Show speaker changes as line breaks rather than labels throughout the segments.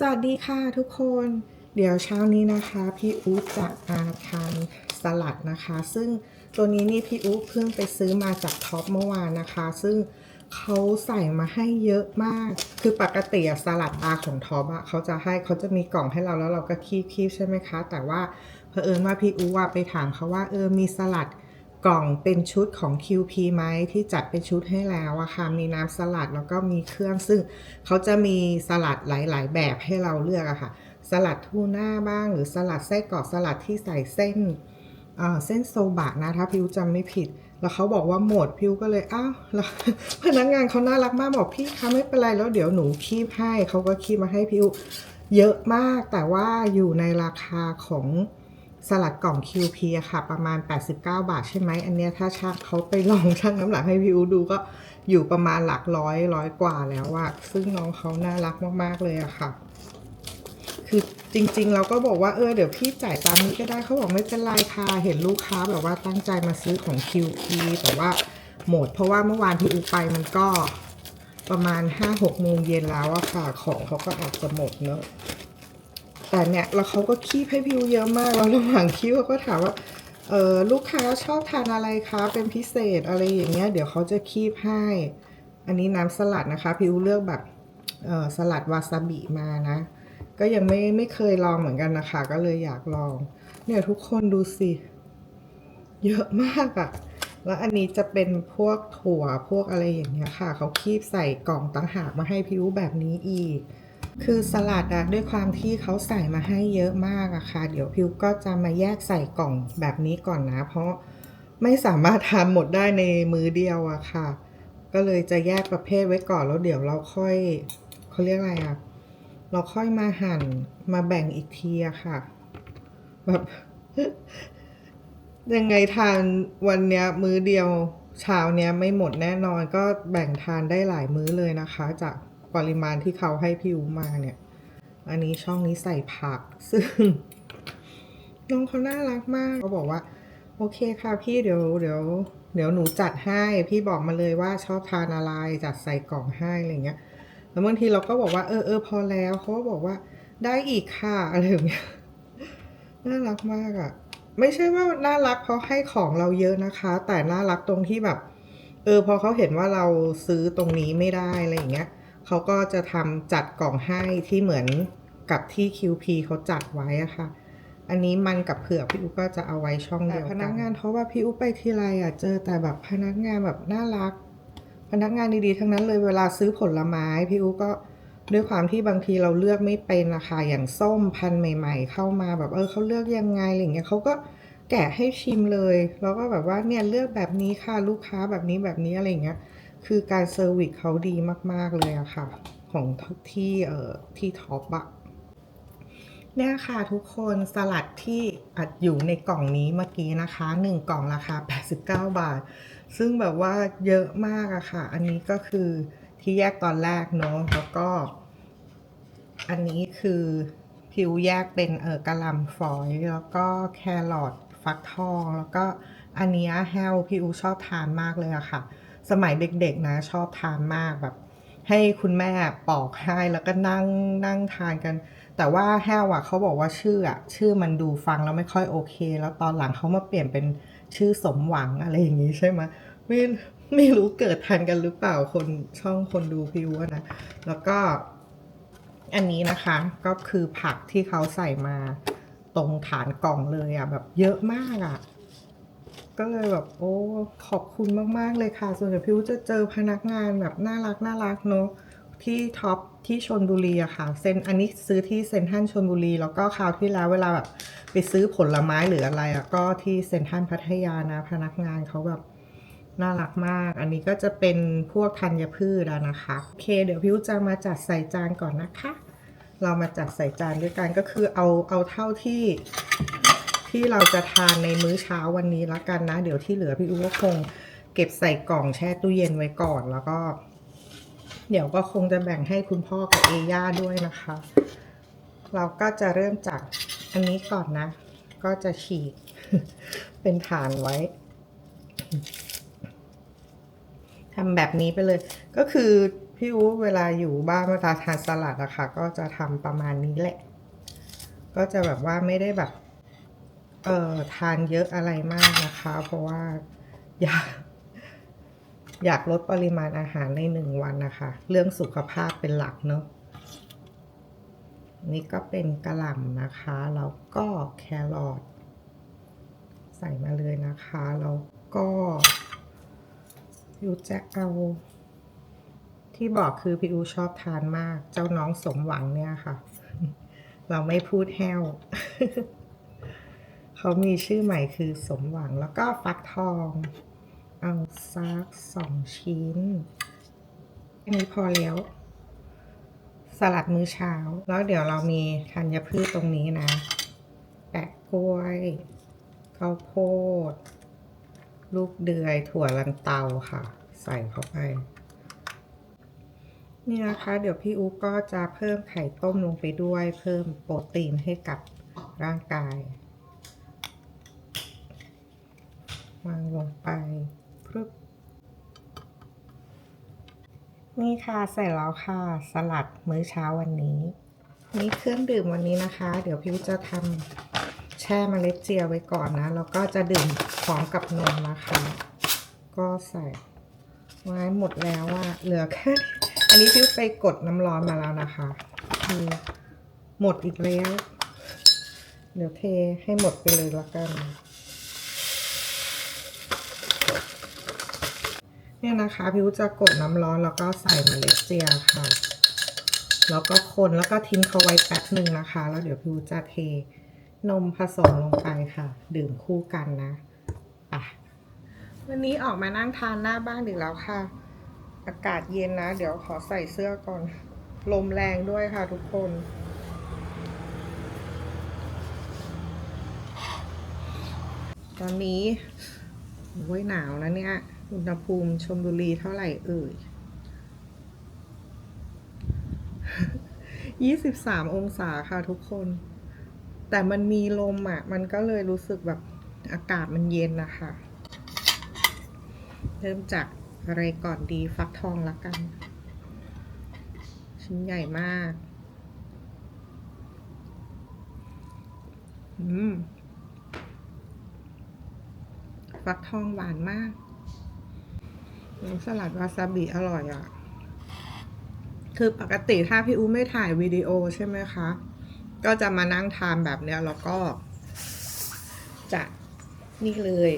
สวัสดีค่ะทุกคน เดี๋ยวเช้านี้นะคะ พี่อู๊ดจะอาทานสลัดนะคะ ซึ่งตัวนี้นี่พี่อู๊ดเพิ่งไปซื้อมาจากท็อปเมื่อวานนะคะ ซึ่งเขาใส่มาให้เยอะมาก คือปกติอะสลัดปลาของท็อปอะเขาจะให้เขาจะมีกล่องให้เราแล้วเราก็คีบคีบใช่ไหมคะ แต่ว่าเผอิญว่าพี่อู๊ดไปถามเขาว่าเออมีสลัด กล่องเป็นชุดของ QP ไหมที่จัดเป็นชุดให้แล้วอะค่ะ มีน้ำสลัดแล้วก็มีเครื่องซึ่งเขาจะมีสลัดหลาย ๆ แบบให้เราเลือกอะค่ะ สลัดทูน่าบ้าง หรือสลัดไส้กรอกสลัดที่ใส่เส้นเส้นโซบะนะถ้าพิวจำไม่ผิด แล้วเขาบอกว่าหมดพิวก็เลยอ้าวแล้วพนักงานเขาน่ารักมากบอกพี่คะไม่เป็นไรแล้วเดี๋ยวหนูคีบให้เขาก็คีบมาให้พิวเยอะมากแต่ว่าอยู่ในราคาของ สลัดกล่อง QP อะค่ะ ประมาณ 89 บาทใช่ไหม อันเนี้ยถ้าช่างเขาไปลองชั่งน้ำหนักให้พี่อูดูก็อยู่ประมาณหลักร้อยร้อยกว่าแล้วอะซึ่งน้องเขาน่ารักมาก ๆ เลยอะค่ะ คือจริง ๆ เราก็บอกว่าเออเดี๋ยวพี่จ่ายตามนี้ก็ได้เขาบอกไม่เป็นไรค่ะ เห็นลูกค้าแบบว่าตั้งใจมาซื้อของ QP แต่ว่าหมด เพราะว่าเมื่อวานพี่อูไปมันก็ประมาณ 5-6โมงเย็นแล้วอะค่ะ ของเขาก็อาจจะหมดเนอะ แต่เนี่ยแล้วเขาก็คีบให้พิวเยอะมากแล้วระหว่างคีบเขาก็ถามว่าเออลูกค้าชอบทานอะไรคะเป็นพิเศษอะไรอย่างเงี้ยเดี๋ยวเขาจะคีบให้ อันนี้น้ำสลัดนะคะ พิวเลือกแบบเออสลัดวาซาบิมานะ ก็ยังไม่ไม่เคยลองเหมือนกันนะคะ ก็เลยอยากลอง เนี่ยทุกคนดูสิ เยอะมากอะแล้วอันนี้จะเป็นพวกถั่วพวกอะไรอย่างเงี้ยค่ะ เขาคีบใส่กล่องต่างหากมาให้พิวแบบนี้อีก คือสลัดอะด้วยความที่เขาใส่มาให้เยอะมากอะค่ะ เดี๋ยวพิวก็จะมาแยกใส่กล่องแบบนี้ก่อนนะ เพราะไม่สามารถทานหมดได้ในมือเดียวอะค่ะ ก็เลยจะแยกประเภทไว้ก่อนแล้วเดี๋ยวเราค่อยเขาเรียกอะไรอะเราค่อยมาหั่นมาแบ่งอีกทีอะค่ะ แบบยังไงทานวันเนี้ยมื้อเดียวเช้าเนี้ยไม่หมดแน่นอนก็แบ่งทานได้หลายมื้อเลยนะคะ จาก ปริมาณที่เขาให้พี่อูมาเนี่ย อันนี้ช่องนี้ใส่ผัก ซึ่งน้องเขาน่ารักมากเขาบอกว่า โอเคค่ะพี่เดี๋ยวเดี๋ยวเดี๋ยวหนูจัดให้ พี่บอกมาเลยว่าชอบทานอะไรจัดใส่กล่องให้อะไรเงี้ย แล้วบางทีเราก็บอกว่าเออเออพอแล้วเขาก็บอกว่าได้อีกค่ะอะไรอย่างเงี้ยน่ารักมากอะ่ะ ไม่ใช่ว่าน่ารักเพราะให้ของเราเยอะนะคะ แต่น่ารักตรงที่แบบ เออพอเขาเห็นว่าเราซื้อตรงนี้ไม่ได้อะไรอย่างเงี้ย เขาก็จะทำจัดกล่องให้ที่เหมือนกับที่ QP เขาจัดไว้อะค่ะ อันนี้มันกับเผือกพี่อุ๊ก็จะเอาไว้ช่องเดียวกันพนักงานเพราะว่าพี่อุ๊ไปทีไรอะเจอแต่แบบพนักงานแบบน่ารัก พนักงานดีๆ ทั้งนั้นเลยเวลาซื้อผลไม้พี่อุ๊ก็ด้วยความที่บางทีเราเลือกไม่เป็นนะคะอย่างส้มพันธุ์ใหม่ ๆ เข้ามาแบบเออเขาเลือกยังไงอะไรอย่างเงี้ยเขาก็แกะให้ชิมเลย แล้วก็แบบว่าเนี่ยเลือกแบบนี้ค่ะลูกค้าแบบนี้แบบนี้อะไรอย่างเงี้ย คือการเซอร์วิสเขาดีมาก ๆ เลยอะค่ะ ของที่เอ่อที่ท็อปอะเนี่ยค่ะทุกคนสลัดที่อัดอยู่ในกล่องนี้เมื่อกี้นะคะ 1 กล่องราคา 89 บาท ซึ่งแบบว่าเยอะมากอะค่ะ อันนี้ก็คือที่แยกตอนแรกเนาะแล้วก็ อันนี้คือผิวแยกเป็นเออกะหล่ำฝอยแล้วก็แครอทฟักทอง แล้วก็อันเนี้ยแฮลพี่อูชอบทานมากเลยอะค่ะ สมัยเด็กๆนะชอบทานมากแบบ ให้คุณแม่ปอกให้แล้วก็นั่งนั่งทานกัน แต่ว่าแฮวอะเขาบอกว่าชื่ออะชื่อมันดูฟังแล้วไม่ค่อยโอเค แล้วตอนหลังเขามาเปลี่ยนเป็นชื่อสมหวังอะไรอย่างนี้ใช่ไหมไม่ไม่รู้เกิดทันกันหรือเปล่าคนช่องคนดูพิวนะแล้วก็อันนี้นะคะก็คือผักที่เขาใส่มาตรงฐานกล่องเลยอะแบบเยอะมากอะ ก็เลยแบบโอ้ขอบคุณมาก ๆ เลยค่ะ ส่วนใหญ่พิวจะเจอพนักงานแบบน่ารักน่ารักเนอะที่ท็อปที่ชนบุรีอะค่ะเซนอันนี้ซื้อที่เซนทันชนบุรี แล้วก็คราวที่แล้วเวลาแบบไปซื้อผลไม้หรืออะไรอะก็ที่เซนทันพัทยานะพนักงานเขาแบบน่ารักมาก อันนี้ก็จะเป็นพวกธัญพืชนะคะ โอเค เดี๋ยวพิวจะมาจัดใส่จานก่อนนะคะ เรามาจัดใส่จานด้วยกันก็คือเอาเอาเท่าที่ ที่เราจะทานในมื้อเช้าวันนี้ล้วกันนะ เดี๋ยวที่เหลือพี่อูก็คงเก็บใส่กล่องแช่ตู้เย็นไว้ก่อนแล้วก็ เดี๋ยวก็คงจะแบ่งให้คุณพ่อกับเอย่าด้วยนะคะ เราก็จะเริ่มจากอันนี้ก่อนนะ ก็จะฉีกเป็นฐานไว้ทำแบบนี้ไปเลย ก็คือพี่อู๋เวลาอยู่บ้านเวลาทานสลัดอะค่ะ ก็จะทำประมาณนี้แหละ ก็จะแบบว่าไม่ได้แบบ เอ่อทานเยอะอะไรมากนะคะ เพราะว่าอยากอยากลดปริมาณอาหารในหนึ่งวันนะคะ เรื่องสุขภาพเป็นหลักเนอะนี่ก็เป็นกระหล่ำนะคะ แล้วก็แครอทใส่มาเลยนะคะ แล้วก็ยูจะเอา ที่บอกคือพี่อูชอบทานมาก เจ้าน้องสมหวังเนี่ยค่ะ เราไม่พูดแห้ว เขามีชื่อใหม่คือสมหวังแล้วก็ฟักทอง เอาซักสองชิ้นอันนี้พอแล้ว สลัดมื้อเช้า แล้วเดี๋ยวเรามีธัญพืชตรงนี้นะ แปะกล้วยข้าวโพด ลูกเดือยถั่วลันเตาค่ะ ใส่เข้าไปนี่นะคะ เดี๋ยวพี่อุ๊กก็จะเพิ่มไข่ต้มลงไปด้วย เพิ่มโปรตีนให้กับร่างกาย วางลงไปพรึบนี่ค่ะเสร็จแล้วค่ะสลัดมื้อเช้าวันนี้ นี่เครื่องดื่มวันนี้นะคะ เดี๋ยวพี่อุ๊กจะทำแช่มเมล็ดเจียไว้ก่อนนะ แล้วก็จะดื่มพร้อมกับนมนะคะ ก็ใส่ไว้หมดแล้วอะเหลือแค่อันนี้พี่ไปกดน้ำร้อนมาแล้วนะคะคือหมดอีกแล้ว เดี๋ยวเทให้หมดไปเลยละกัน เนี่ยนะคะพี่จะกดน้ำร้อนแล้วก็ใส่เมล็ดเจียค่ะ แล้วก็คนแล้วก็ทิ้งเขาไว้แป๊บหนึ่งนะคะ แล้วเดี๋ยวพี่จะเทนมผสมลงไปค่ะ ดื่มคู่กันนะอะวันนี้ออกมานั่งทานหน้าบ้านอีกแล้วค่ะ อากาศเย็นนะ เดี๋ยวขอใส่เสื้อก่อน ลมแรงด้วยค่ะทุกคนตอนนี้โอ้ยหนาวนะเนี่ย อุณหภูมิชมบุรีเท่าไหร่เอ่ยยี่สิบสามองศาค่ะทุกคน แต่มันมีลมอะ มันก็เลยรู้สึกแบบอากาศมันเย็นนะคะ เริ่มจากอะไรก่อนดีฟักทองละกัน ชิ้นใหญ่มาก อืมฟักทองหวานมาก สลัดวาซาบิอร่อยอะ่ะ คือปกติถ้าพี่อูไม่ถ่ายวิดีโอใช่ไหมคะ ก็จะมานั่งทานแบบเนี้ยแล้วก็ จะนี่เลย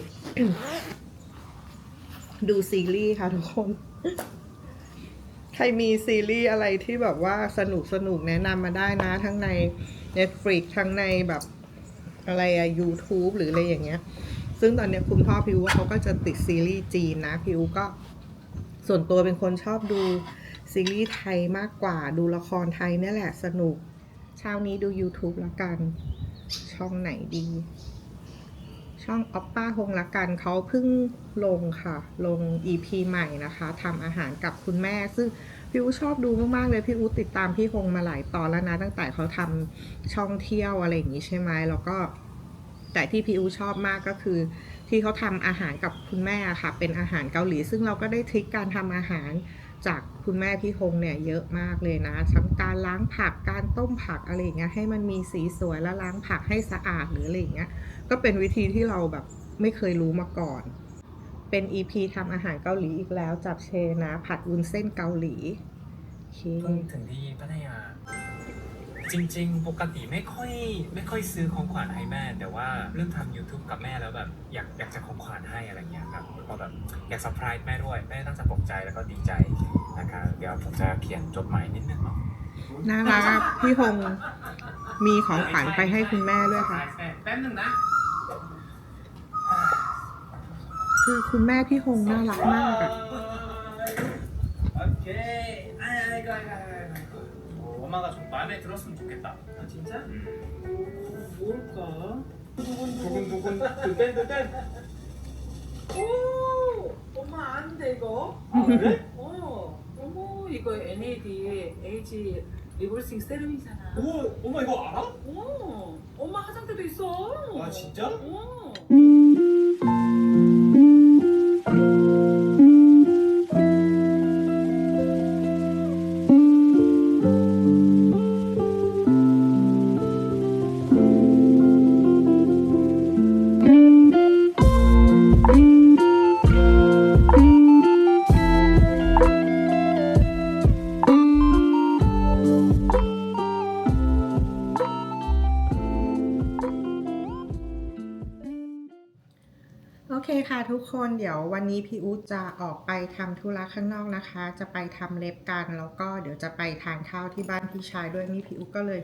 ดูซีรีส์ค่ะทุกคน ใครมีซีรีส์อะไรที่แบบว่าสนุกสนุกแนะนำมาได้นะ ทั้งใน Netflix ทั้งในแบบอะไรอะ YouTube หรืออะไรอย่างเงี้ย ซึ่งตอนเนี้ยคุณพ่อพิวเขาก็จะติดซีรีส์จีนนะ พิวก็ ส่วนตัวเป็นคนชอบดูซีรีส์ไทยมากกว่าดูละครไทยนี่แหละสนุก เช้านี้ดู YouTube ล้วกัน ช่องไหนดี ช่องออปป้าฮงละกันเขาเพิ่งลงค่ะ ลง EP ใหม่นะคะทำอาหารกับคุณแม่ ซึ่งพี่อูชอบดูมาก ๆ เลย พี่อูติดตามพี่ฮงมาหลายตอนแล้วนะ ตั้งแต่เขาทำช่องเที่ยวอะไรอย่างนี้ใช่ไหมแล้วก็ แต่ที่พี่อูชอบมากก็คือ ที่เขาทำอาหารกับคุณแม่ค่ะ เป็นอาหารเกาหลี ซึ่งเราก็ได้ทริคการทำอาหารจากคุณแม่พี่ฮงเนี่ยเยอะมากเลยนะทั้งการล้างผักการต้มผักอะไรอย่างเงี้ยให้มันมีสีสวยแล้วล้างผักให้สะอาดหรืออะไรอย่างเงี้ยก็เป็นวิธีที่เราแบบไม่เคยรู้มาก่อน เป็น EP ทำอาหารเกาหลีอีกแล้วจับเชนะ ผัดวุ้นเส้นเกาหลีโอเค
เพิ่งถึงที่พัทยา จริง ๆ ปกติไม่ค่อยไม่ค่อยซื้อของขวัญให้แม่ แต่ว่าเรื่องทำ YouTube กับแม่แล้วแบบอยากอยากจะของขวัญให้อะไรเงี้ยครับแล้วก็แบบอยากเซอร์ไพรส์แม่ด้วยแม่ต้องจะปลอใจแล้วก็ดีใจนะคะเดี๋ยวผมจะเขียนจดหมายนิดนึงเนาะ
น่ารักพี่พงมีของขวัญไปให้คุณแม่ด้วยค่ะ
แป๊บหนึ่งนะ
คือคุณแม่พี่พงน่ารักมากอะ
โอเคไอ้ไอ้ก็ไอ้ 엄마가 좀 마음에 들었으면 좋겠다 아 진짜? 뭘까? 두근두근 밴
오, 엄마 아는데 이거?
아, 그래?
어, 어머 이거 NAD H 리볼싱 세럼이잖아.
오, 엄마 이거 알아?
어, 엄마 화장대도 있어.
아 진짜?
어.
ทุกคนเดี๋ยววันนี้พี่อู๊ดจะออกไปทำธุระข้างนอกนะคะ จะไปทำเล็บกันแล้วก็เดี๋ยวจะไปทานข้าวที่บ้านพี่ชายด้วยนี่พี่อู๊ดก็เลย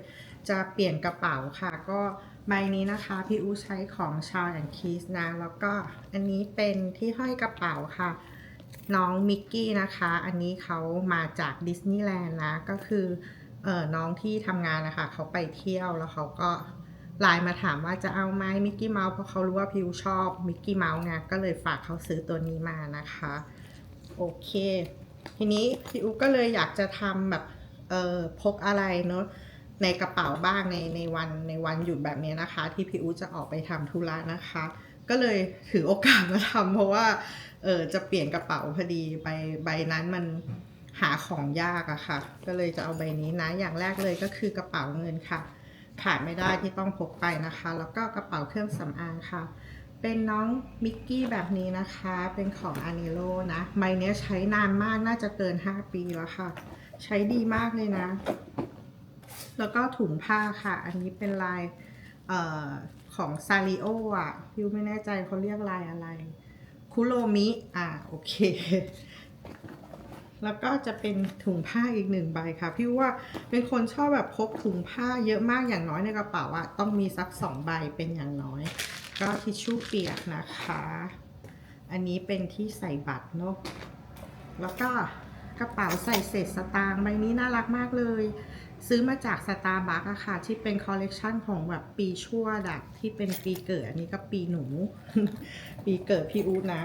จะเปลี่ยนกระเป๋าค่ะ ก็ใบนี้นะคะ พี่อู๊ดใช้ของชาวแอนคีสนะ แล้วก็อันนี้เป็นที่ห้อยกระเป๋าค่ะ น้องมิกกี้นะคะ อันนี้เขามาจากดิสนีย์แลนด์นะก็คือเออน้องที่ทำงานนะคะเขาไปเที่ยวแล้วเขาก็ ไลน์มาถามว่าจะเอาไหมมิกกี้เมาส์เพราะเขารู้ว่าพิวชอบมิกกี้เมาส์ไงก็เลยฝากเขาซื้อตัวนี้มานะคะ โอเค ทีนี้พี่อุก็เลยอยากจะทำแบบเออพกอะไรเนอะในกระเป๋าบ้างในในวันในวันหยุดแบบนี้นะคะ ที่พี่อุจะออกไปทำธุระนะคะ ก็เลยถือโอกาสมาทำเพราะว่าเออจะเปลี่ยนกระเป๋าพอดีใบใบนั้นมันหาของยากอะค่ะ ก็เลยจะเอาใบนี้นะ อย่างแรกเลยก็คือกระเป๋าเงินค่ะ ขาดไม่ได้ที่ต้องพกไปนะคะ แล้วก็กระเป๋าเครื่องสำอางค่ะ เป็นน้องมิกกี้แบบนี้นะคะ เป็นของอานิโลนะใบเนี้ยใช้นานมากน่าจะเกิน 5 ปีแล้วค่ะ ใช้ดีมากเลยนะ แล้วก็ถุงผ้าค่ะ อันนี้เป็นลายออของซาริโออะพิวไม่แน่ใจเขาเรียกลายอะไร คุโรมิ อ่าโอเค แล้วก็จะเป็นถุงผ้าอีกหนึ่งใบค่ะ พี่ว่าเป็นคนชอบแบบพกถุงผ้าเยอะมากอย่างน้อยในกระเป๋าอะต้องมีสักสองใบเป็นอย่างน้อย ก็ทิชชู่เปียกนะคะ อันนี้เป็นที่ใส่บัตรเนาะแล้วก็กระเป๋าใส่เศษสตางค์ใบนี้น่ารักมากเลย ซื้อมาจากสตาร์บัคอะค่ะ ที่เป็นคอลเลกชันของแบบปีชั่วดักที่เป็นปีเกิด อันนี้ก็ปีหนู ปีเกิดพี่อู๊ดนะ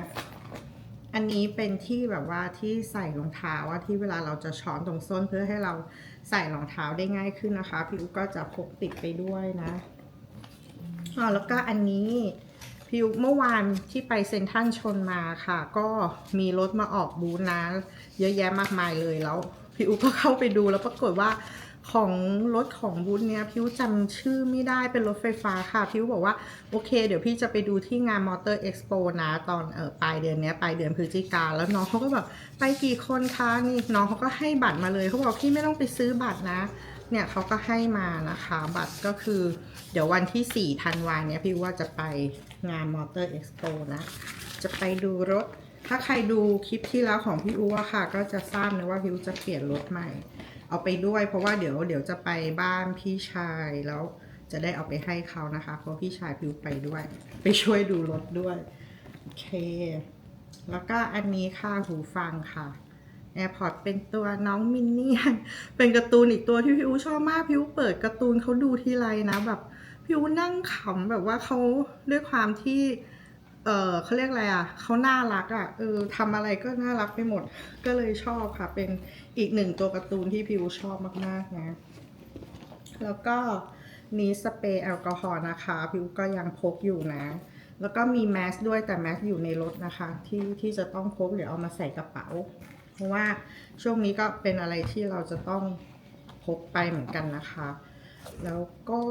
อันนี้เป็นที่แบบว่าที่ใส่รองเท้าว่าที่เวลาเราจะช้อนตรงส้นเพื่อให้เราใส่รองเท้าได้ง่ายขึ้นนะคะ พี่อุ๊ก็จะพกติดไปด้วยนะอ๋อแล้วก็อันนี้พี่อุ๊เมื่อวานที่ไปเซ็นทรัลชนมาค่ะ ก็มีรถมาออกบูธนะ เยอะแยะมากมายเลยแล้ว พี่อุ๊ก็เข้าไปดูแล้วปรากฏว่า ของรถของบูธเนี้ยพี่อุ๊จำชื่อไม่ได้เป็นรถไฟฟ้าค่ะพี่อุ๊บอกว่า โอเค เดี๋ยวพี่จะไปดูที่งานมอเตอร์เอ็กซ์โปนะ ตอนเออปลายเดือนเนี้ยปลายเดือนพฤศจิกาแล้วน้องเขาก็แบบไปกี่คนคะนี่น้องเขาก็ให้บัตรมาเลยเขาบอกพี่ไม่ต้องไปซื้อบัตรนะ เนี่ยเขาก็ให้มานะคะ บัตรก็คือ เดี๋ยววันที่4ธันวาเนี้ยพี่ว่าจะไปงานมอเตอร์เอ็กซ์โปนะ จะไปดูรถถ้าใครดูคลิปที่แล้วของพี่อูอะค่ะ ก็จะทราบนะว่าพี่อูจะเปลี่ยนรถใหม่ เอาไปด้วยเพราะว่าเดี๋ยวเดี๋ยวจะไปบ้านพี่ชายแล้วจะได้เอาไปให้เขานะคะ เพราะพี่ชายพิวไปด้วย ไปช่วยดูรถด้วย โอเค แล้วก็อันนี้ค่ะหูฟังค่ะ AirPods เป็นตัวน้องมินเนี่ยนเป็นการ์ตูนอีกตัวที่พี่อูชอบมากพี่อูเปิดการ์ตูนเขาดูทีไรนะแบบพี่อูนั่งขำแบบว่าเขาด้วยความที่ เออเขาเรียกอะไรอะเขาน่ารักอะเออทำอะไรก็น่ารักไปหมด ก็เลยชอบค่ะ เป็นอีกหนึ่งตัวการ์ตูนที่พิวชอบมากๆนะ แล้วก็นี้สเปรย์แอลกอฮอล์นะคะ พิวก็ยังพกอยู่นะ แล้วก็มีแมสด้วยแต่แมสอยู่ในรถนะคะ ที่ที่จะต้องพกเดี๋ยวเอามาใส่กระเป๋า เพราะว่าช่วงนี้ก็เป็นอะไรที่เราจะต้องพกไปเหมือนกันนะคะ แล้วก็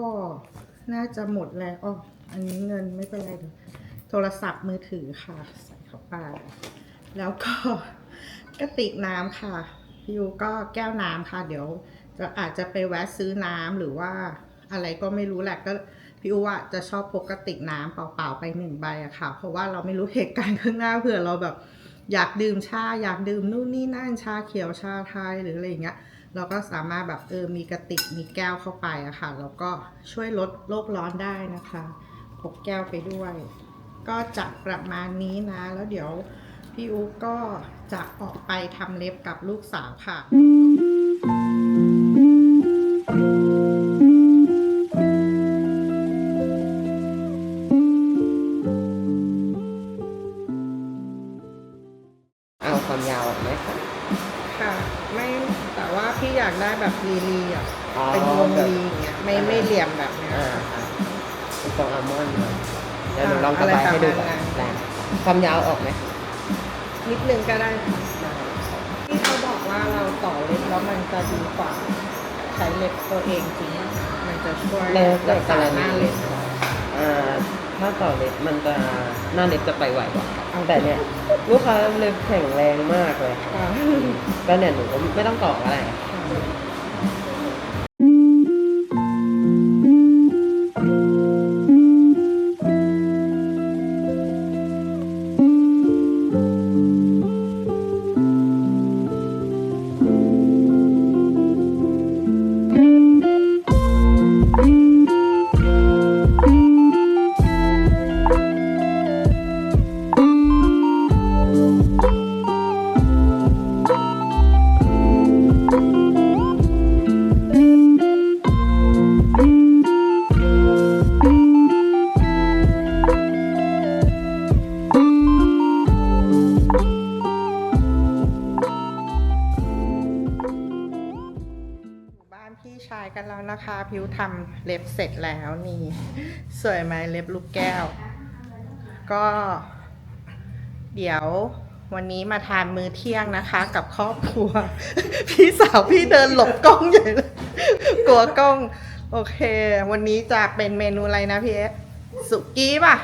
น่าจะหมดแล้วอ๋ออันนี้เงินไม่เป็นไรเดี๋ยว โทรศัพท์มือถือค่ะ ใส่เข้าไปแล้วก็กระติกน้ำค่ะพี่ยูก็แก้วน้ำค่ะ เดี๋ยวจะอาจจะไปแวะซื้อน้ำหรือว่าอะไรก็ไม่รู้แหละก็พี่อูว่าจะชอบพกกระติกน้ำเปล่าๆไปหนึ่งใบอะค่ะ เพราะว่าเราไม่รู้เหตุการณ์ข้างหน้าเผื่อเราแบบอยากดื่มชาอยากดื่มนู่นนี่นั่นชาเขียวชาไทยหรืออะไรอย่างเงี้ย เราก็สามารถแบบเออมีกระติกมีแก้วเข้าไปอะค่ะแล้วก็ช่วยลดโลกร้อนได้นะคะพกแก้วไปด้วย ก็จะประมาณนี้นะ แล้วเดี๋ยวพี่อุ๊กก็จะออกไปทำเล็บกับลูกสาวค่ะ
ความยาวออกไหม
นิ
ดนึงก็
ได้
ค่ะ
ที่เขาบอกว่าเราต่อเล็บแล้วมันจะดีกว่าใช้เล็บตัวเองจริงมันจะช่วย
แล้วแต่
รัก
ก
ษารห
ณี
น้าเล็บ
อ่าถ้าต่อเล็บมันจะหน้าเล็บจะไปไวกว่าค่ะแต่เนี่ยลูกค้าเล็บแข็งแรงมากเลยค่ะ
ค่ะ
ก็เนี่ยหนูก็ไม่ต้องต่ออะไร
ค สวยไหมเล็บลูกแก้ว ก็ เดี๋ยววันนี้มาทานมื้อเที่ยงนะคะ กับครอบครัว พี่สาวพี่เดินหลบกล้องใหญ่เลยกลัวกล้อง โอเค วันนี้จะเป็นเมนูอะไรนะพี่เอ๊ะสุกี้ป่ะ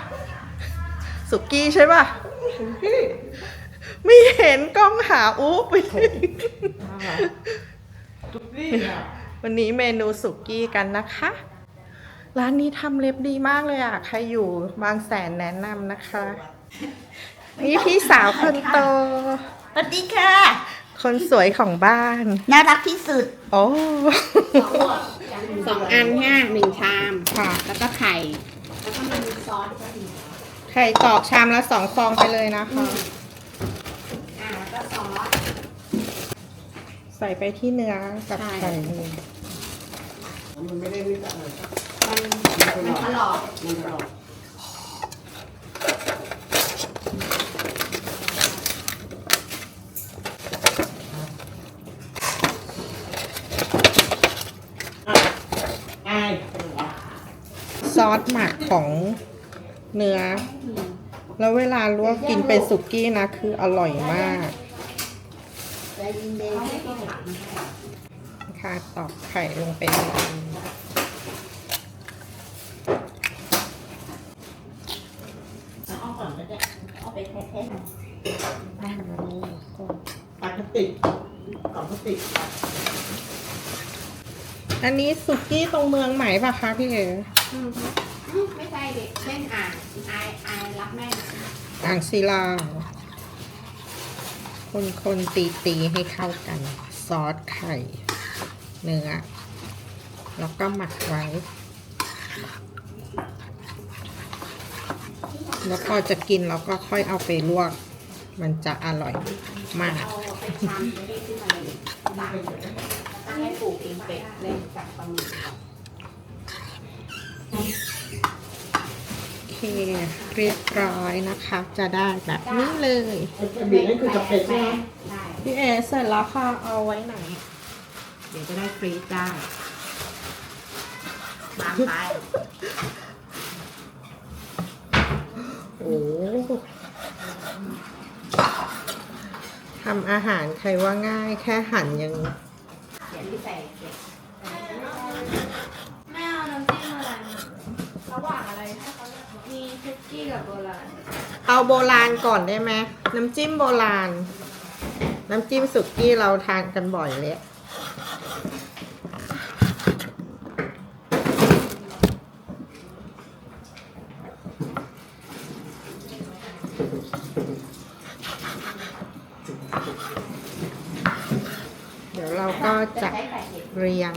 สุกี้ใช่ป่ะไม่เห็นกล้องหาอุ๊บไปวันนี้เมนูสุกี้กันนะคะ ร้านนี้ทำเล็บดีมากเลยอะ ใครอยู่บางแสนแนะนำนะคะ นี่พี่สาวคนโต
สวัสดีค่ะ
คนสวยของบ้าน
น่ารักที่สุด
โอ้
สองอันห้าหนึ่งชาม
ค่ะ
แล้วก็ไข่
ไข่ตอกชามละสองฟองไปเลยนะคะ
อ่าแล้วก็ซอส
ใส่ไปที่เนื้อกับ
ใช่
ไข่เลย
มันไม่ได้วิจารณ์
มัน มันถลอก
มันตลอด
ซอสหมักของเนื้อ แล้วเวลาลวกกินเป็นสุกี้นะ คืออร่อยมากค่ะตอกไข่ลงไปเลย
เอาก่อนก็ได้เอาไปแท้
อ่านี่ก็
พลาสติกกล่องพลาสติก
อันนี้สุกี้ตรงเมืองไหมปะคะพี่เอ๋
ๆอืมอืมไม่ใช่เด็กเช่นอ่านอายอายรับแม่
อ่างศิลา คนคนตีตีๆให้เข้ากัน ซอสไข่ เนื้อ แล้วก็หมักไว้ แล้วพอจะกินเราก็ค่อยเอาไปลวก มันจะอร่อยมาก
เอาไปชามจะได้ขึ้นมาเลยตักตั้งให้ปลูกเองเป็ดเล่นกับปลาหมึกก่อน
โอเคเรียบร้อยนะคะ จะได้แบบนี้เลย
ไอ้กระบี่นั่นคือจะเป็นใช่ไหม
ได้
พี่เอเสร็จแล้วค่ะเอาไว้ไหน
เดี๋ยวจะได้ฟรีซได้บางไป
โอ้ทำอาหารใครว่าง่ายแค่หั่นยัง
เดี๋ยว ที่ใส่เก็บ
ไม่เอาน้ำจิ้มอะไรระหว่างอะไรให้เขาเลือกมีคุกกี้กับโบราณ
เอาโบราณก่อนได้ไหมน้ำจิ้มโบราณ น้ำจิ้มสุกี้เราทานกันบ่อยเลย เดี๋ยวเรา ก็จะ
ใช้ไข่เห็ด
เรียง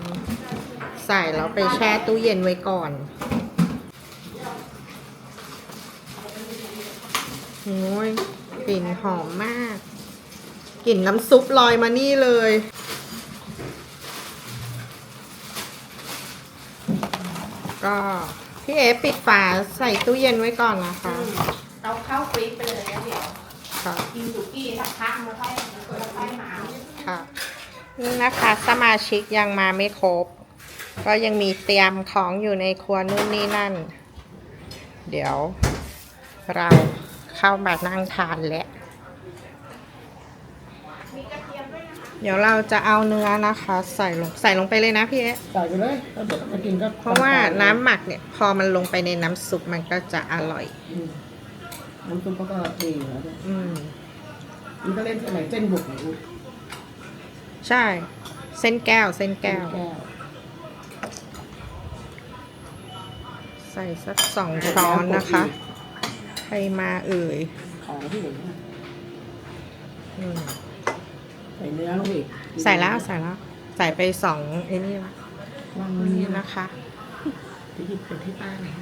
ใส่แล้วไปแช่ตู้เย็นไว้ก่อน โอ้ยกลิ่นหอมมาก กลิ่นน้ำซุปลอยมานี่เลย ก็พี่เอปิดฝาใส่ตู้เย็นไว้ก่อนนะคะ
เราเข้าฟรีซไปเลยแล้วเดี๋ยว
ค่ะ
กินสุกี้สักพักมาค่อยมาค่อยมาเอา
ค่ะ นี่นะคะ สมาชิกยังมาไม่ครบ ก็ยังมีเตรียมของอยู่ในครัวนู่นนี่นั่น เดี๋ยวเราเข้ามานั่งทานแล้วเดี๋ยวเราจะเอาเนื้อนะคะ ใส่ลงใส่ลงไปเลยนะพี่เอ๊ะ
ใส่ไปเลยแล้วเดี๋ยวจะกินก็
เพราะว่าน้ำหมักเนี่ย พอมันลงไปในน้ำซุปมันก็จะอร่อย
อืมน้ำซุปเขาก็ดีอยู่แล้วด้วย
อืม
มันก็เล่นอะไรเส้นบุกหรือ
ใช่ เส้นแก้ว เส้นแก้ว
แก้ว
ใส่สักสองช้อนนะคะ ใครมาเอ่ย
ของที่เหลือ
อืม
ใส่เนื้อลงอีก
ใส่แล้วใส่แล้ว ใส่ไปสองไอ้นี่ละ
วาง
นี่
นี้นะ
นะคะ
จะหยิบเป็ดที่ป้าหน่อย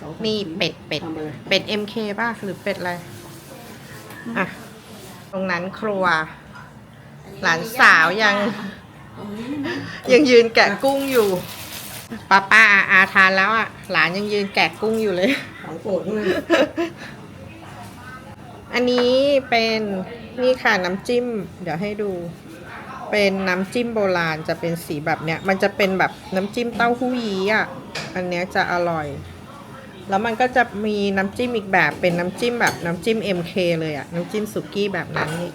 สองสาม
นี่
ชิ้
เป็ดเป็ด
ทำไปเลย
เป็ด MK ป่ะ หรือเป็ดอะไร อะ ตรงนั้นครัว หลานสาวยัง ยังยืนแกะกุ้งอยู่ป้าป้าอาอาทานแล้วอะ หลานยังยืนแกะกุ้งอยู่เลย
ของโปรดทั้งนั้น
อันนี้เป็นนี่ค่ะน้ำจิ้ม เดี๋ยวให้ดู เป็นน้ำจิ้มโบราณจะเป็นสีแบบเนี้ย มันจะเป็นแบบน้ำจิ้มเต้าหู้ยี้อะ อันเนี้ยจะอร่อย แล้วมันก็จะมีน้ำจิ้มอีกแบบเป็นน้ำจิ้มแบบน้ำจิ้ม MK เลยอะน้ำจิ้มสุกี้แบบนั้นนี่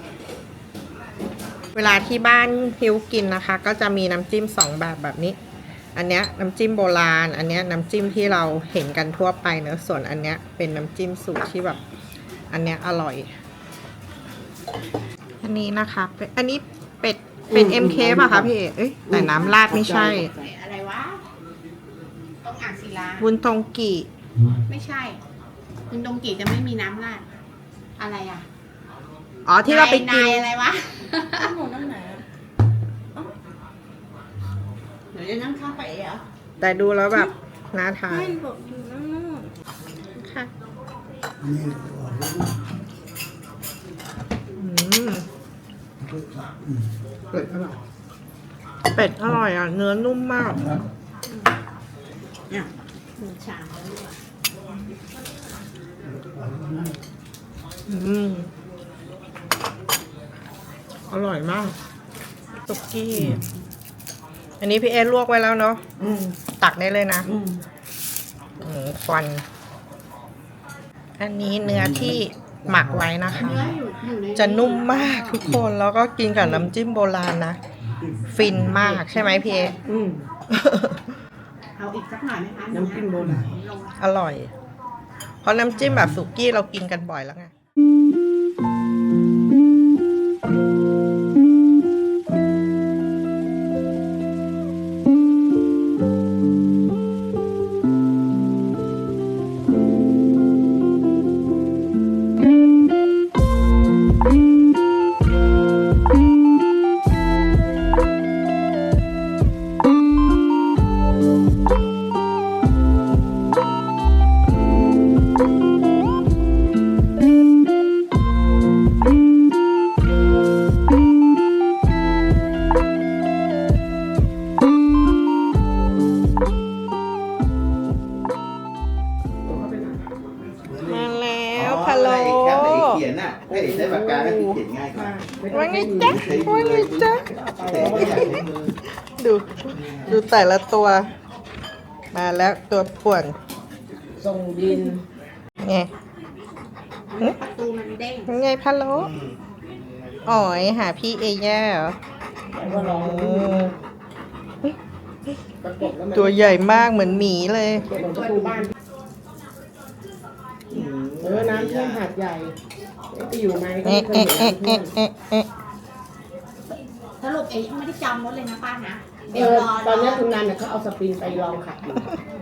เวลาที่บ้านฮิวกินนะคะ ก็จะมีน้ำจิ้มสองแบบแบบนี้ อันเนี้ยน้ำจิ้มโบราณ อันเนี้ยน้ำจิ้มที่เราเห็นกันทั่วไปเนอะส่วนอันเนี้ยเป็นน้ำจิ้มสูตรที่แบบ อันเนี้ยอร่อย อันนี้นะคะเป็นอันนี้เป็ดเป็น MK ป่ะคะพี่เอกเอ้ยแต่น้ำราดไม่ใช่
อะไรวะต้องอ่างศิลา
บุญตงกี
ไม่ใช่คุณตรงกีจะไม่มีน้ำราดอะไรอะ
อ๋อที่เราไปกิ
นาย
น
อะไรวะ
หนูนั่งไหนอะ
เดี๋ยวจะนั่งข้าวไปเหรอ
แต่ดูแล้วแบบน่าทาน
ไม่บอกอยู่นั่งนู่น
ค่ะอืมเป็ดอร่อยเป็ดอร่อยอะ เนื้อนุ่มมาก
มีชามแล้วด้วย
อืม อร่อยมากสุกี้ อันนี้พี่เอลวกไว้แล้วเนาะตักได้เลยนะอืมควัน อันนี้เนื้อที่หมักไว้นะคะ
เนื้ออยู่อยู่ใน
จะนุ่มมากทุกคนแล้วก็กินกับน้ำจิ้มโบราณนะ ฟินมากใช่ไหมพี่เอ
อืม
เอาอีกสักหน่อยไหมคะ
น้ำจิ้มโบราณ
ลง
อร่อย เพราะน้ำจิ้มแบบสุกี้เรากินกันบ่อยแล้วไงมา แต่ละตัว มาแล้วตัวป่วน
ส่งดิน
ไง
ประตูมันเด้ง
ไงพะโล้อ๋อยหาพี่เอย่าเหรอ
ก็ลอง
โอ้
ประกบแล้วมัน
ตัวใหญ่มากเหมือนหมีเลย
เก็บประตูบ้านเออน้ำท่วมหาดใหญ่ไปอยู่ไหมก็
เอ๊ะ
ไม่เคย
เอ๊ะ
เห็น
เอ๊ะ
น้ำท่วม
เอ๊ะเอ๊ะ
สรุปเอ๊ะยังไม่ได้จองรถเลยนะป้านะ
เออตอนนี้คุณนันน่ะเขาเอาสปริงไปลองขับอยู่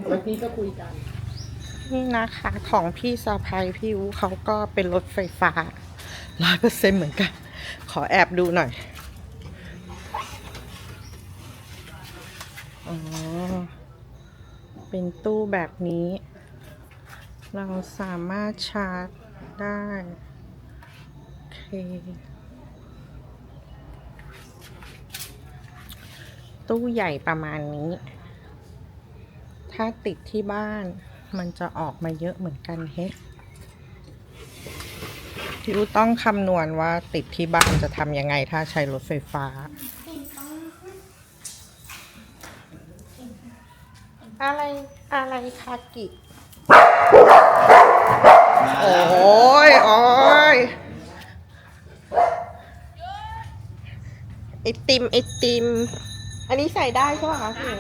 เมื่อกี้ก็คุยกัน
นี่นะคะของพี่สะพายพี่อูเขาก็เป็นรถไฟฟ้าร้อยเปอร์เซ็นเหมือนกัน ขอแอบดูหน่อยอ๋อเป็นตู้แบบนี้ เราสามารถชาร์จได้ โอเค ตู้ใหญ่ประมาณนี้ ถ้าติดที่บ้านมันจะออกมาเยอะเหมือนกันเฮ้พี่อูต้องคำนวณว่าติดที่บ้านจะทำยังไงถ้าใช้รถไฟฟ้าอะไรอะไรคากิ โอ้ย โอ้ยไอติม ไอติม อันนี้ใส่ได้ใช่ไหมคะพี่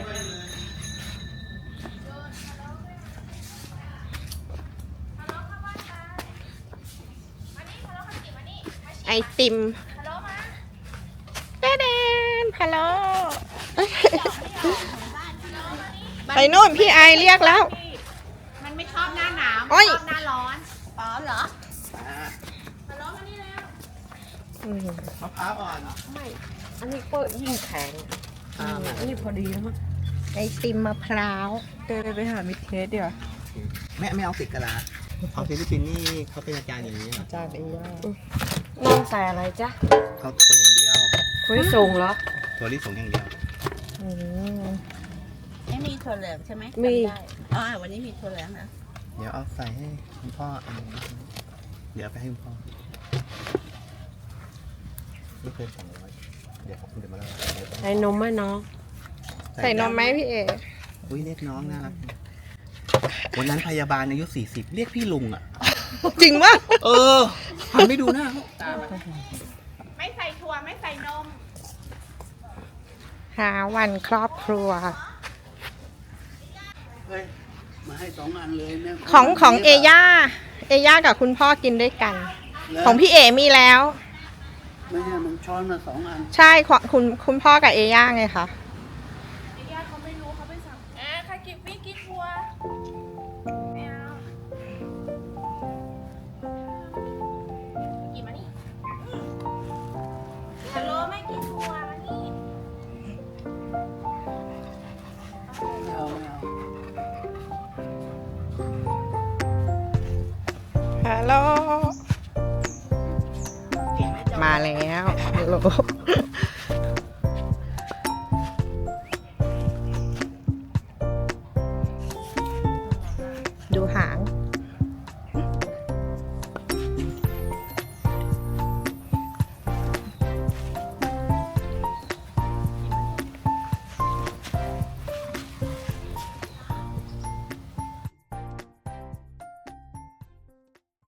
ไอติมเดเดนพะโลไปนู่นพี่ไอเรียกแล้ว
มันไม่ชอบหน้าหนาว
โอ๊ย
ชอบหน้าร้อนอ๋อเหรอ
อืม
มะพร้าวอ่อน
อันนี้ก็ยิ่งแข็ง
อ่ามา
นี่พอดีแล้วมั้ง
ไอติมมะพร้าว
เดินไปหามิเทสเดี๋ยว
แม่ไม่เอาติดกะลาของฟิลิปปินส์นี่เขาเป็นอาจารย์อย่างนี้เหรอ
จานเอย่า
น้องใส่อะไรจ๊ะ
เขาตัวอย่างเดียว
เฮ้ยส่งเหรอ
ตัวที่ส่งอย่างเดียว
อืม
ไม่มีถั่วเหลืองใช่ไหม
มี
จำได้อ๋อวันนี้มีถั่วเหลืองนะ
เดี๋ยวเอาใส่ให้คุณพ่ออันนี้เดี๋ยวเอาไปให้คุณพ่อไม่เคยสั่งไว้เดี๋ยวผมเดี๋ยวมาเล่า
ใส่นมไหมน้อง
ใส่นมไหมพี่เอ
อุ้ยเรียกน้องน่ารักวันนั้นพยาบาลอายุสี่สิบเรียกพี่ลุงอะ
จริงปะ
เออหันไม่ดูหน้าเขา
ไม่ใส่ถั่วไม่ใส่นม
หาวันครอบครัว
เฮ้ยมาให้สองอันเลยเนี่ย
ของของเอย่า เอย่ากับคุณพ่อกินด้วยกัน
แล้ว
ของพี่เอมีแล้ว
ไม่ใช่มันช้อนมาสองอัน
ใช่ของคุณคุณพ่อกับเอย่าไงคะ
ไอ้ย่าเขาไม่รู้เขาไปสั่งอะใครกินไม่กินถั่ว